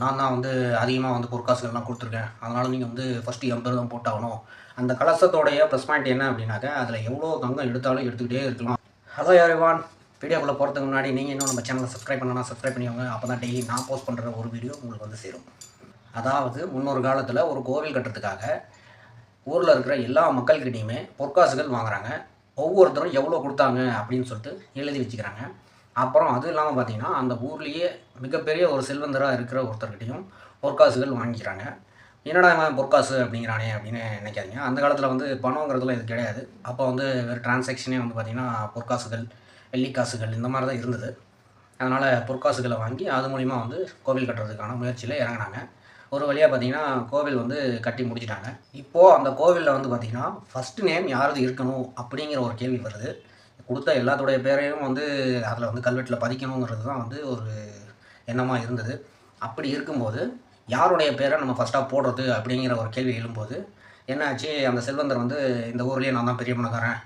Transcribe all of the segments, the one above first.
நான் தான் வந்து அதிகமாக வந்து பொற்காசுகள்லாம் கொடுத்துருக்கேன். அதனால் நீங்கள் வந்து ஃபஸ்ட்டு எண்பது தான் போட்டாகணும். அந்த கலசத்தோடைய ப்ளஸ் பாயிண்ட் என்ன அப்படின்னாக்கா அதில் எவ்வளோ தங்கம் எடுத்தாலும் எடுத்துக்கிட்டே இருக்கலாம். ஹலோ யாரிவான் வீடியோக்குள்ளே போகிறதுக்கு முன்னாடி நீங்கள் இன்னும் நம்ம சேனலை சப்ஸ்கிரைப் பண்ணலாம் சப்ஸ்கிரைப் பண்ணிக்கோங்க. அப்போ தான் டெய்லி நான் போஸ்ட் பண்ணுற ஒரு வீடியோ உங்களுக்கு வந்து சேரும். அதாவது முன்னொரு காலத்தில் ஒரு கோவில் கட்டுறதுக்காக ஊரில் இருக்கிற எல்லா மக்கள்கிட்டையுமே பொற்காசுகள் வாங்குகிறாங்க ஒவ்வொருத்தரும் எவ்வளோ கொடுத்தாங்க அப்படின்னு சொல்லிட்டு எழுதி வச்சுக்கிறாங்க. அப்புறம் அதுவும் இல்லாமல் பார்த்தீங்கன்னா அந்த ஊர்லேயே மிகப்பெரிய ஒரு செல்வந்தராக இருக்கிற ஒருத்தர்கிட்டையும் பொற்காசுகள் வாங்கிக்கிறாங்க. என்னடா இவன் பொற்காசு அப்படிங்கிறானே அப்படின்னு நினைக்காதீங்க. அந்த காலத்தில் வந்து பணங்கிறதுலாம் இது கிடையாது. அப்போ வந்து வெறும் டிரான்சாக்ஷனே வந்து பார்த்திங்கன்னா பொற்காசுகள் வெள்ளிக்காசுகள் இந்த மாதிரி தான் இருந்தது. அதனால் பொற்காசுகளை வாங்கி அது மூலிமா வந்து கோவில் கட்டுறதுக்கான முயற்சியில் இறங்கினாங்க. ஒரு வழியாக பார்த்தீங்கன்னா கோவில் வந்து கட்டி முடிச்சிட்டாங்க. இப்போது அந்த கோவிலில் வந்து பார்த்திங்கன்னா ஃபஸ்ட்டு நேம் யாரது இருக்கணும் அப்படிங்கிற ஒரு கேள்வி வருது. கொடுத்த எல்லாத்துடைய பேரையும் வந்து அதில் வந்து கல்வெட்டில் பதிக்கணுங்கிறது தான் வந்து ஒரு எண்ணமாக இருந்தது. அப்படி இருக்கும்போது யாருடைய பேரை நம்ம ஃபஸ்ட்டாக போடுறது அப்படிங்கிற ஒரு கேள்வி எழும்போது என்னாச்சு? அந்த செல்வந்தர் வந்து இந்த ஊர்லேயே நான் தான் பெரிய பணக்காரன்.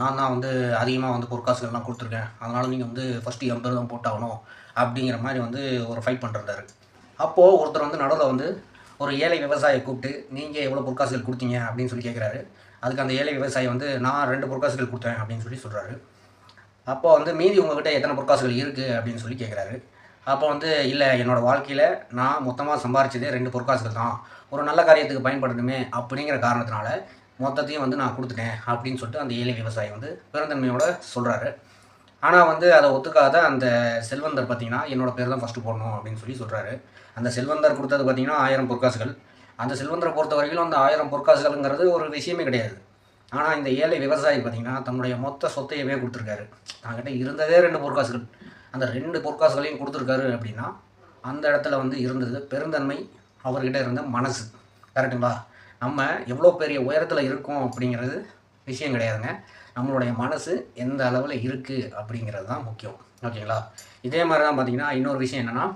நான் தான் வந்து அதிகமாக வந்து பொற்காசுகள்லாம் கொடுத்துருக்கேன். அதனால் நீங்கள் வந்து ஃபஸ்ட்டு எண்பது தான் போட்டாகணும். அப்படிங்கிற மாதிரி வந்து ஒரு ஃபைட் பண்ணுறாரு அப்போது ஒருத்தர் வந்து நடுவில் வந்து ஒரு ஏழை விவசாயியை கூப்பிட்டு நீங்கள் எவ்வளோ பொற்காசுகள் கொடுத்தீங்க? அப்படின்னு சொல்லி கேட்குறாரு அதுக்கு அந்த ஏழை விவசாயி வந்து நான் ரெண்டு பொற்காசுகள் கொடுத்தேன் அப்படின்னு சொல்லி சொல்கிறாரு அப்போ வந்து மீதி உங்ககிட்ட எத்தனை பொற்காசுகள் இருக்குது அப்படின்னு சொல்லி கேட்குறாரு அப்போ வந்து இல்லை என்னோடய வாழ்க்கையில் நான் மொத்தமாக சம்பாரிச்சதே ரெண்டு பொற்காசுகள் தான். ஒரு நல்ல காரியத்துக்கு பயன்படணுமே அப்படிங்கிற காரணத்தினால மொத்தத்தையும் வந்து நான் கொடுத்துட்டேன் அப்படின்னு சொல்லிட்டு அந்த ஏழை விவசாயி வந்து பெருந்தன்மையோட சொல்கிறாரு ஆனால் வந்து அதை ஒத்துக்காத அந்த செல்வந்தர் பார்த்தீங்கன்னா என்னோடய பேர் தான் ஃபஸ்ட்டு போடணும் அப்படின்னு சொல்லி சொல்கிறாரு அந்த செல்வந்தர் கொடுத்தது பார்த்தீங்கன்னா ஆயிரம் பொற்காசுகள். அந்த செல்வந்தரை பொறுத்த வரைக்கும் அந்த ஆயிரம் பொற்காசுகள்ங்கிறது ஒரு விஷயமே கிடையாது. ஆனால் இந்த ஏழை விவசாயி பார்த்தீங்கன்னா தன்னுடைய மொத்த சொத்தையவே கொடுத்துருக்காரு. தன்கிட்ட இருந்ததே ரெண்டு பொற்காசுகள். அந்த ரெண்டு பொற்காசுகளையும் கொடுத்துருக்காரு அப்படின்னா அந்த இடத்துல வந்து இருந்தது பெருந்தன்மை அவர்கிட்ட இருந்த மனசு. கரெக்டுங்களா நம்ம எவ்வளோ பெரிய உயரத்தில் இருக்கோம் அப்படிங்கிறது விஷயம் கிடையாதுங்க. நம்மளுடைய மனசு எந்த அளவில் இருக்குது அப்படிங்கிறது தான் முக்கியம். ஓகேங்களா? இதே மாதிரி தான் பார்த்தீங்கன்னா இன்னொரு விஷயம் என்னென்னா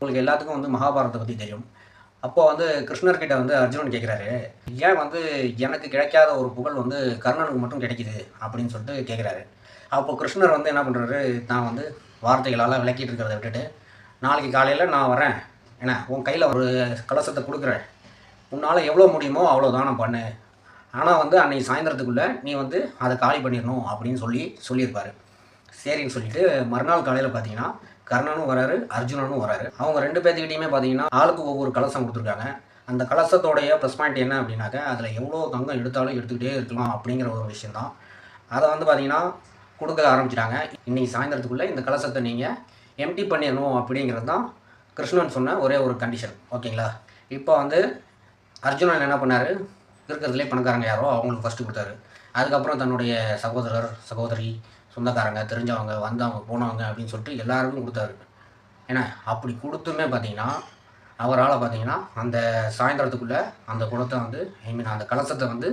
உங்களுக்கு எல்லாத்துக்கும் வந்து மகாபாரதத்தை பற்றி தெரியும். அப்போ வந்து கிருஷ்ணர்கிட்ட வந்து அர்ஜுனன் கேட்குறாரு ஏன் வந்து எனக்கு கிடைக்காத ஒரு புகழ் வந்து கர்ணனுக்கு மட்டும் கிடைக்கிது? அப்படின்னு சொல்லிட்டு கேட்குறாரு அப்போ கிருஷ்ணர் வந்து என்ன பண்ணுறாரு நான் வந்து வார்த்தைகளால் விளக்கிட்டு இருக்கிறத விட்டுட்டு நாளைக்கு காலையில் நான் வரேன் என்ன உன் கையில் ஒரு கலசத்தை கொடுக்குறேன். உன்னால் எவ்வளோ முடியுமோ அவ்வளோ நான் பண்ணு. ஆனால் வந்து அன்னைக்கு சாயந்தரத்துக்குள்ளே நீ வந்து அதை காலி பண்ணிடணும் அப்படின்னு சொல்லி சொல்லியிருப்பார். சரின்னு சொல்லிட்டு மறுநாள் காலையில் பார்த்தீங்கன்னா கர்ணனும் வராரு அர்ஜுனனும் வராரு. அவங்க ரெண்டு பேர்த்துக்கிட்டையுமே பார்த்தீங்கன்னா ஆளுக்கு ஒவ்வொரு கலசம் கொடுத்துருக்காங்க. அந்த கலசத்தோடைய ப்ளஸ் பாயிண்ட் என்ன அப்படின்னாக்கா அதில் எவ்வளோ தங்கம் எடுத்தாலும் எடுத்துக்கிட்டே இருக்கலாம் அப்படிங்கிற ஒரு விஷயந்தான் அதை வந்து பார்த்தீங்கன்னா கொடுக்க ஆரம்பிச்சிட்டாங்க. இன்றைக்கி சாயந்தரத்துக்குள்ளே இந்த கலசத்தை நீங்கள் எம்டி பண்ணிடணும் அப்படிங்கிறது தான் கிருஷ்ணன் சொன்ன ஒரே ஒரு கண்டிஷன் ஓகேங்களா? இப்போ வந்து அர்ஜுனன் என்ன பண்ணார்? இருக்கிறதுலே பணக்காரங்க யாரோ அவங்களுக்கு ஃபஸ்ட்டு கொடுத்தாரு. அதுக்கப்புறம் தன்னுடைய சகோதரர் சகோதரி சொந்தக்காரங்க தெரிஞ்சவங்க வந்தவங்க போனவங்க அப்படின்னு சொல்லிட்டு எல்லாருக்கும் கொடுத்தாரு. ஏன்னா அப்படி கொடுத்துமே பார்த்தீங்கன்னா அவரால் பார்த்தீங்கன்னா அந்த சாயந்தரத்துக்குள்ளே அந்த குளத்தை வந்து ஐ மீன் அந்த கலசத்தை வந்து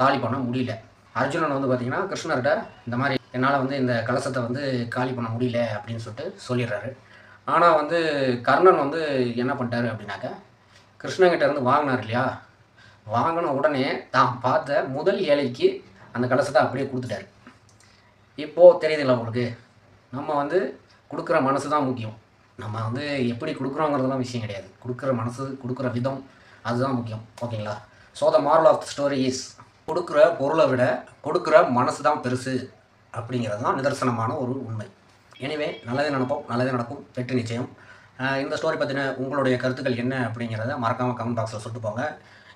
காலி பண்ண முடியல. அர்ஜுனன் வந்து பார்த்தீங்கன்னா கிருஷ்ணர்கிட்ட இந்த மாதிரி என்னால் வந்து இந்த கலசத்தை வந்து காலி பண்ண முடியல அப்படின்னு சொல்லிட்டு சொல்லிடுறாரு. ஆனால் வந்து கர்ணன் வந்து என்ன பண்ணிட்டாரு அப்படின்னாக்க கிருஷ்ணங்கிட்ட இருந்து வாங்கினார் இல்லையா? வாங்கின உடனே தான் பார்த்த முதல் ஏழைக்கு அந்த கலசத்தை அப்படியே கொடுத்துட்டாரு. இப்போது தெரியுதுங்களா உங்களுக்கு? நம்ம வந்து கொடுக்குற மனசு தான் முக்கியம். நம்ம வந்து எப்படி கொடுக்குறோங்கிறதுலாம் விஷயம் கிடையாது. கொடுக்குற மனசு கொடுக்குற விதம் அதுதான் முக்கியம். ஓகேங்களா? So the moral of the story is கொடுக்குற பொருளை விட கொடுக்குற மனசு தான் பெருசு அப்படிங்கிறது தான் நிதர்சனமான ஒரு உண்மை. எனவே நல்லதே நடப்போம் நல்லதே நடக்கும் வெற்றி நிச்சயம். இந்த ஸ்டோரி பற்றின உங்களுடைய கருத்துக்கள் என்ன அப்படிங்கிறத மறக்காமல் கமெண்ட் பாக்ஸில் சொல்லிட்டு போங்க.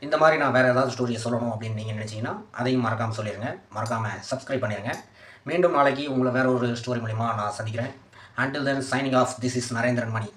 இந்த மாதிரி நான் வேறு ஏதாவது ஸ்டோரியை சொல்லணும் அப்படின்னு நீங்கள் நினச்சிங்கன்னா அதையும் மறக்காமல் சொல்லிடுங்க மறக்காமல் சப்ஸ்கிரைப் பண்ணிடுங்க மீண்டும் நாளைக்கு உங்களை வேறு ஒரு ஸ்டோரி மூலிமா நான் சந்திக்கிறேன். Until then signing off this is Narendran Mani